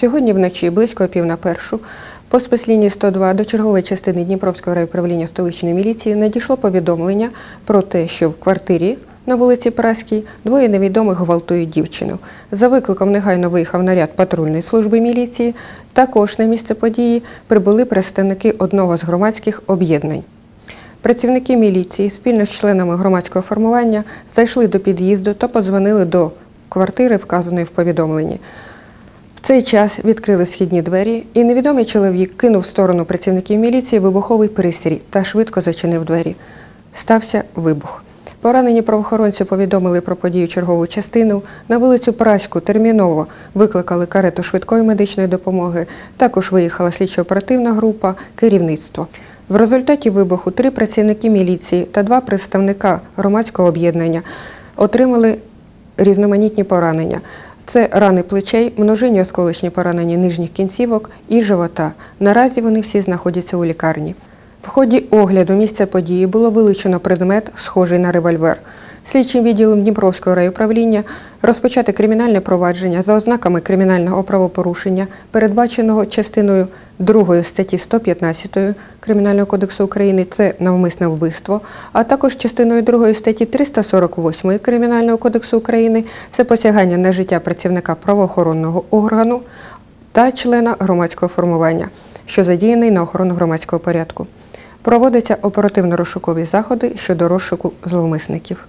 Сьогодні вночі, близько пів на першу, по спецлінії 102 до чергової частини Дніпровського райуправління столичної міліції надійшло повідомлення про те, що в квартирі на вулиці Праській двоє невідомих гвалтують дівчину. За викликом негайно виїхав наряд патрульної служби міліції. Також на місце події прибули представники одного з громадських об'єднань. Працівники міліції спільно з членами громадського формування зайшли до під'їзду та подзвонили до квартири, вказаної в повідомленні. В цей час відкрили східні двері, і невідомий чоловік кинув в сторону працівників міліції вибуховий пристрій та швидко зачинив двері. Стався вибух. Поранені правоохоронці повідомили про подію чергову частину. На вулицю Праську терміново викликали карету швидкої медичної допомоги. Також виїхала слідчо-оперативна група, керівництво. В результаті вибуху три працівники міліції та два представника громадського об'єднання отримали різноманітні поранення. Це рани плечей, множинні осколочні поранення нижніх кінцівок і живота. Наразі вони всі знаходяться у лікарні. В ході огляду місця події було вилучено предмет, схожий на револьвер. Слідчим відділом Дніпровського райуправління розпочати кримінальне провадження за ознаками кримінального правопорушення, передбаченого частиною 2 статті 115 Кримінального кодексу України це навмисне вбивство, а також частиною 2 статті 348 Кримінального кодексу України це посягання на життя працівника правоохоронного органу та члена громадського формування, що задіяний на охорону громадського порядку. Проводяться оперативно-розшукові заходи щодо розшуку зловмисників.